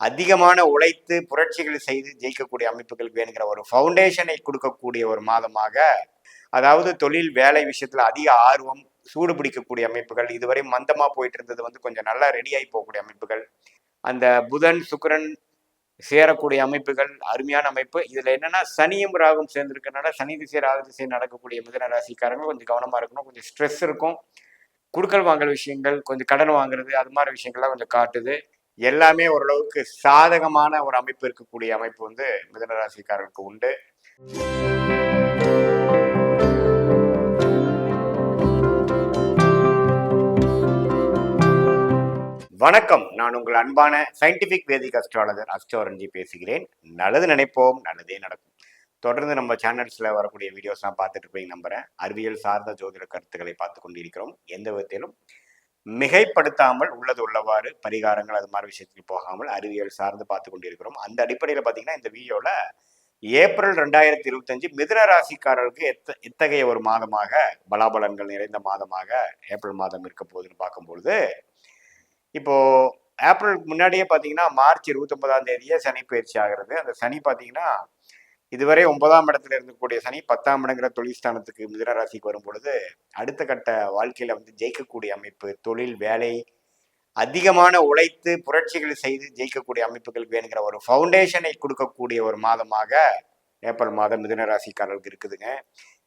அதிகமான உழைத்து புரட்சிகள் செய்து ஜெயிக்கக்கூடிய அமைப்புகள் வேணுங்கிற ஒரு ஃபவுண்டேஷனை கொடுக்கக்கூடிய ஒரு மாதமாக அதாவது தொழில் வேலை விஷயத்துல அதிக ஆர்வம் சூடு பிடிக்கக்கூடிய அமைப்புகள் இதுவரை மந்தமா போயிட்டு இருந்தது வந்து கொஞ்சம் நல்லா ரெடியாகி போகக்கூடிய அமைப்புகள் அந்த புதன் சுக்கரன் சேரக்கூடிய அமைப்புகள் அருமையான அமைப்பு. இதுல என்னன்னா சனியும் ராகும் சேர்ந்திருக்கனால சனி திசை ராகு திசை நடக்கக்கூடிய மிதன ராசிக்காரங்க கொஞ்சம் கவனமா இருக்கணும். கொஞ்சம் ஸ்ட்ரெஸ் இருக்கும். குடுக்கல் வாங்கல் விஷயங்கள் கொஞ்சம் கடன் வாங்குறது அது மாதிரி விஷயங்கள்லாம் கொஞ்சம் காட்டுது. எல்லாமே ஓரளவுக்கு சாதகமான ஒரு அமைப்பு இருக்கக்கூடிய அமைப்பு வந்து மிதனராசிக்காரர்களுக்கு உண்டு. வணக்கம். நான் உங்கள் அன்பான சயின்டிபிக் வேதிக் அஸ்ட்ராலஜர் அஸ்ட்ரோரஞ்சி பேசுகிறேன். நல்லது நினைப்போம் நல்லதே நடக்கும். தொடர்ந்து நம்ம சேனல்ஸில் வரக்கூடிய வீடியோஸ்லாம் பார்த்துட்டு இருப்பீங்க நம்புகிறேன் அறிவியல் சார்ந்த ஜோதிட கருத்துக்களை பார்த்து கொண்டிருக்கிறோம். எந்த விதத்திலும் மிகைப்படுத்தாமல் உள்ளது உள்ளவாறு பரிகாரங்கள் அது மாதிரி விஷயத்துக்கு போகாமல் அறிவியல் சார்ந்து பார்த்து கொண்டிருக்கிறோம். அந்த அடிப்படையில் பார்த்தீங்கன்னா இந்த வீடியோவில் ஏப்ரல் ரெண்டாயிரத்தி இருபத்தஞ்சு மிதுன ராசிக்காரர்களுக்கு எத்த இத்தகைய ஒரு மாதமாக பலாபலன்கள் நிறைந்த மாதமாக ஏப்ரல் மாதம் இருக்க போகுதுன்னு பார்க்கும்பொழுது இப்போ ஏப்ரலுக்கு முன்னாடியே பார்த்தீங்கன்னா மார்ச் இருபத்தொன்பதாம் தேதியே சனி பயிற்சி ஆகிறது. அந்த சனி பார்த்தீங்கன்னா இதுவரை ஒன்பதாம் இடத்துல இருக்கக்கூடிய சனி பத்தாம் இடங்கிற தொழில்ஸ்தானத்துக்கு ஸ்தானத்துக்கு ராசிக்கு வரும் பொழுது அடுத்த கட்ட வாழ்க்கையில வந்து ஜெயிக்கக்கூடிய அமைப்பு தொழில் வேலை அதிகமான உழைத்து புரட்சிகள் செய்து ஜெயிக்கக்கூடிய அமைப்புகள் வேணுங்கிற ஒரு ஃபவுண்டேஷனை கொடுக்கக்கூடிய ஒரு மாதமாக ஏப்ரல் மாதம் மிதுன ராசிக்காரர்களுக்கு இருக்குதுங்க.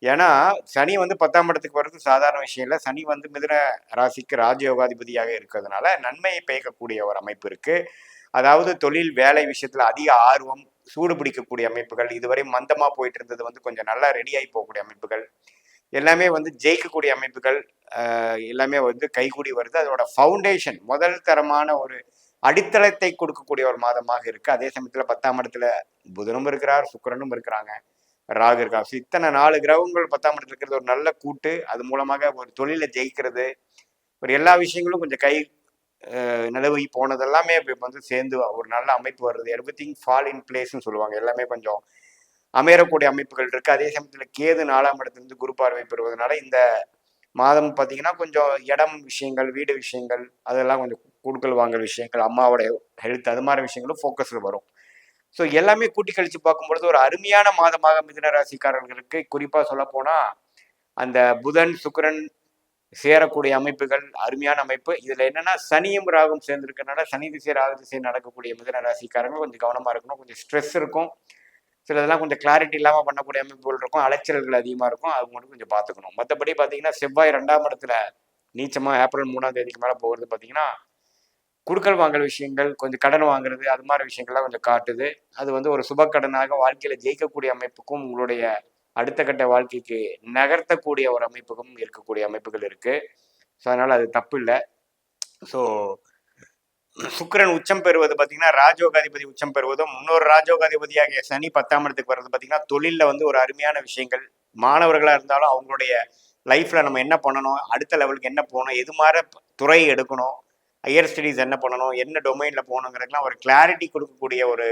ஏன்னா சனி வந்து பத்தாம் இடத்துக்கு வர்றது சாதாரண விஷயம் இல்லை. சனி வந்து மிதுன ராசிக்கு ராஜயோகாதிபதியாக இருக்கிறதுனால நன்மையை பெய்க்கக்கூடிய ஒரு அமைப்பு இருக்குது அதாவது தொழில் வேலை விஷயத்துல அதிக ஆர்வம் சூடு பிடிக்கக்கூடிய அமைப்புகள் இதுவரை மந்தமா போயிட்டு இருந்தது வந்து கொஞ்சம் நல்லா ரெடியாகி போகக்கூடிய அமைப்புகள். எல்லாமே வந்து ஜெயிக்கக்கூடிய அமைப்புகள் எல்லாமே வந்து கைகூடி வருது. அதோட ஃபவுண்டேஷன் முதல் தரமான ஒரு அடித்தளத்தை கொடுக்கக்கூடிய ஒரு மாதமாக இருக்கு. அதே சமயத்துல பத்தாம் இடத்துல புதனும் இருக்கிறார் சுக்கிரனும் இருக்கிறாங்க. ராகு இருக்கா. இத்தனை நாலு கிரகங்கள் பத்தாம் இடத்துல இருக்கிறது ஒரு நல்ல கூட்டு. அது மூலமாக ஒரு தொழிலை ஜெயிக்கிறது. ஒரு எல்லா விஷயங்களும் கொஞ்சம் கை நிலவி போனது எல்லாமே வந்து சேர்ந்து ஒரு நல்ல அமைப்பு வருது. எவ்ரி திங் ஃபால் இன் பிளேஸ்ன்னு சொல்லுவாங்க. எல்லாமே கொஞ்சம் அமையறக்கூடிய அமைப்புகள் இருக்குது அதே சமயத்தில் கேது நாலாம் இடத்துலேருந்து குரு பார்வை பெறுவதனால இந்த மாதம் பார்த்தீங்கன்னா கொஞ்சம் இடம் விஷயங்கள் வீடு விஷயங்கள் அதெல்லாம் கொஞ்சம் கொடுக்கல் வாங்கல் விஷயங்கள் அம்மாவோடைய ஹெல்த் அது மாதிரி விஷயங்களும் ஃபோக்கஸில் வரும். ஸோ எல்லாமே கூட்டி கழித்து பார்க்கும்பொழுது ஒரு அருமையான மாதமாக மிதுன ராசிக்காரர்களுக்கு குறிப்பாக சொல்ல போனால் அந்த புதன் சுக்கரன் சேரக்கூடிய அமைப்புகள் அருமையான அமைப்பு. இதுல என்னன்னா சனியும் ராகும் சேர்ந்திருக்கனால சனி திசை ராகு திசை நடக்கக்கூடிய மிதன ராசிக்காரங்க கொஞ்சம் கவனமா இருக்கணும். கொஞ்சம் ஸ்ட்ரெஸ் இருக்கும். சிலதெல்லாம் கொஞ்சம் கிளாரிட்டி இல்லாமல் பண்ணக்கூடிய அமைப்புகள் இருக்கும். அலைச்சல்கள் அதிகமாக இருக்கும். அது மட்டும் கொஞ்சம் பார்த்துக்கணும் மற்றபடி பார்த்தீங்கன்னா செவ்வாய் ரெண்டாம் இடத்துல நீச்சமாக ஏப்ரல் மூணாம் தேதிக்கு மேலே போகிறது பார்த்தீங்கன்னா குடுக்கல் வாங்கல் விஷயங்கள் கொஞ்சம் கடன் வாங்குறது அது மாதிரி விஷயங்கள்லாம் கொஞ்சம் காட்டுது. அது வந்து ஒரு சுப கடனாக வாழ்க்கையில் ஜெயிக்கக்கூடிய அமைப்புக்கும் உங்களுடைய அடுத்த கட்ட வாழ்க்கைக்கு நகர்த்தக்கூடிய ஒரு அமைப்புக்கும் இருக்கக்கூடிய அமைப்புகள் இருக்கு. ஸோ அதனால அது தப்பு இல்லை. ஸோ சுக்கிரன் உச்சம் பெறுவது பார்த்தீங்கன்னா ராஜோகாதிபதி உச்சம் பெறுவதும் இன்னொரு ராஜோகாதிபதியாகிய சனி பத்தாம் இடத்துக்கு வர்றது பார்த்தீங்கன்னா தொழிலில் வந்து ஒரு அருமையான விஷயங்கள். மாணவர்களாக இருந்தாலும் அவங்களுடைய லைஃப்பில் நம்ம என்ன பண்ணணும்? அடுத்த லெவலுக்கு என்ன போகணும்? எது மாதிரி துறை எடுக்கணும்? ஹையர் ஸ்டடீஸ் என்ன பண்ணணும்? என்ன டொமைனில் போகணுங்கிறதுலாம் ஒரு கிளாரிட்டி கொடுக்கக்கூடிய ஒரு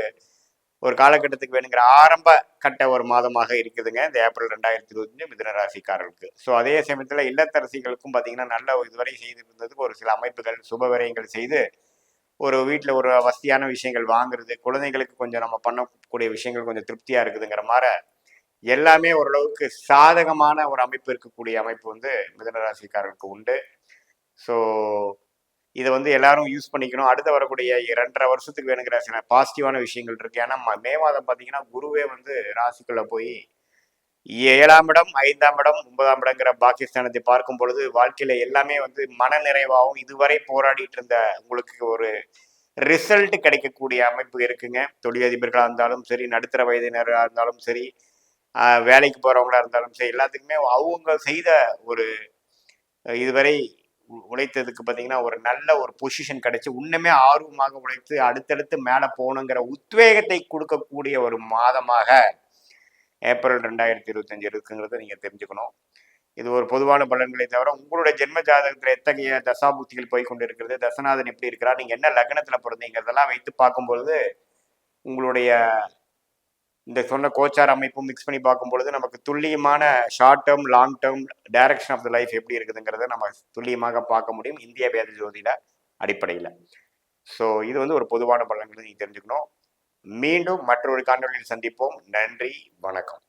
ஒரு காலகட்டத்துக்கு வேணுங்கிற ஆரம்ப கட்ட ஒரு மாதமாக இருக்குதுங்க. இந்த ஏப்ரல் ரெண்டாயிரத்தி இருபத்தஞ்சு மிதுன ராசிக்காரர்களுக்கு. ஸோ அதே சமயத்தில் இல்லத்தரசிகளுக்கும் பார்த்தீங்கன்னா நல்ல இதுவரை செய்திருந்ததுக்கு இருந்ததுக்கு ஒரு சில அமைப்புகள் சுபவிரயங்கள் செய்து ஒரு வீட்டில் ஒரு வசதியான விஷயங்கள் வாங்குறது குழந்தைங்களுக்கு கொஞ்சம் நம்ம பண்ணக்கூடிய விஷயங்கள் கொஞ்சம் திருப்தியாக இருக்குதுங்கிற மாதிரி எல்லாமே ஓரளவுக்கு சாதகமான ஒரு அமைப்பு இருக்கக்கூடிய அமைப்பு வந்து மிதனராசிக்காரர்களுக்கு உண்டு. ஸோ இதை வந்து எல்லாரும் யூஸ் பண்ணிக்கணும். அடுத்து வரக்கூடிய இரண்டரை வருஷத்துக்கு வேணுங்கிற சில பாசிட்டிவான விஷயங்கள் இருக்கு. ஏன்னா மே மாதம் பார்த்தீங்கன்னா குருவே வந்து ராசிக்குள்ள போய் ஏழாம் இடம் ஐந்தாம் இடம் ஒன்பதாம் இடங்கிற பாகிஸ்தானத்தை பார்க்கும் பொழுது வாழ்க்கையில எல்லாமே வந்து மன நிறைவாகவும் இதுவரை போராடிட்டு இருந்த உங்களுக்கு ஒரு ரிசல்ட் கிடைக்கக்கூடிய அமைப்பு இருக்குங்க. தொழிலதிபர்களாக இருந்தாலும் சரி நடுத்தர வயதினராக இருந்தாலும் சரி வேலைக்கு போறவங்களா இருந்தாலும் சரி எல்லாத்துக்குமே அவங்க செய்த ஒரு இதுவரை உழைத்ததுக்கு பார்த்தீங்கன்னா ஒரு நல்ல ஒரு பொசிஷன் கிடைச்சு இன்னுமே ஆர்வமாக உழைத்து அடுத்தடுத்து மேலே போகணுங்கிற உத்வேகத்தை கொடுக்கக்கூடிய ஒரு மாதமாக ஏப்ரல் ரெண்டாயிரத்தி இருபத்தஞ்சு இருக்குங்கிறத நீங்கள் தெரிஞ்சுக்கணும். இது ஒரு பொதுவான பலன்களை தவிர உங்களுடைய ஜென்ம ஜாதகத்தில் எத்தகைய தசாபுத்திகள் போய் கொண்டு இருக்கிறது தசநாதன் எப்படி இருக்கிறார் நீங்கள் என்ன லக்னத்தில் பிறந்தீங்கிறதெல்லாம் வைத்து பார்க்கும்பொழுது உங்களுடைய இந்த சொன்ன கோச்சார் அமைப்பும் மிக்ஸ் பண்ணி பார்க்கும் பொழுது நமக்கு துல்லியமான short term long term direction of the life எப்படி இருக்குதுங்கிறத நம்ம துல்லியமாக பார்க்க முடியும். இந்திய வேத ஜோதியில அடிப்படையில். ஸோ இது வந்து ஒரு பொதுவான பலன்களை நீங்கள் தெரிஞ்சுக்கணும். மீண்டும் மற்றொரு காணொலியில் சந்திப்போம். நன்றி வணக்கம்.